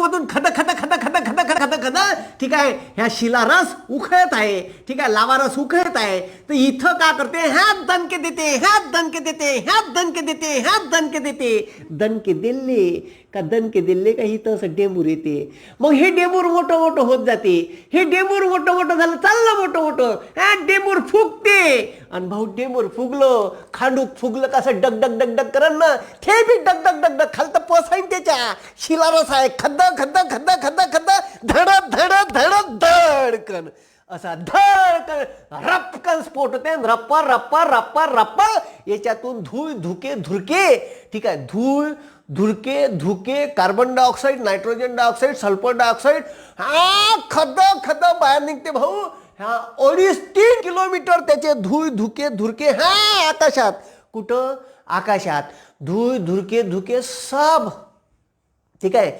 याच्यामधून खद खद खद खद खद खद खद खद ठीक आहे. ह्या शिलारस उखळत आहे. ठीक आहे लावारस उखळत आहे. तर इथं का करते? ह्यात दणके देते ह्यात दणके देते ह्यात दणके देते ह्यात दणके देते. दणके दिले का दणके दिले का इथं असं डेंबूर येते. मग हे डेंबूर मोठं मोठं होत जाते. हे डेंबूर मोठं मोठं झालं चाललं मोठं मोठं. डेमूर डेंबूर फुगते. आणि भाऊ डेंबूर फुगलं. खांडूक फुगलं कसं डग डग डग डग करन ना? ते बी डग डग डग डग खालतं पसाईन त्याच्या शिलारस आहे खद्द खद्द खद्द खद्द खद्द धड धड धड धडकन असा धडकन रपकन स्फोट होते. रप्पा रप्पा रप्पा रप्पा. याच्यातून धूळ धुके धुरके. ठीक आहे. धूळ धुरके धुके carbon dioxide nitrogen dioxide sulphur dioxide हा खद खद बाहेर निघते भाऊ. हा अडीच तीन किलोमीटर त्याचे धूळ धुके धुरके. हा आकाशात. कुठं? आकाशात धूळ धुरके धुके सब. ठीक आहे?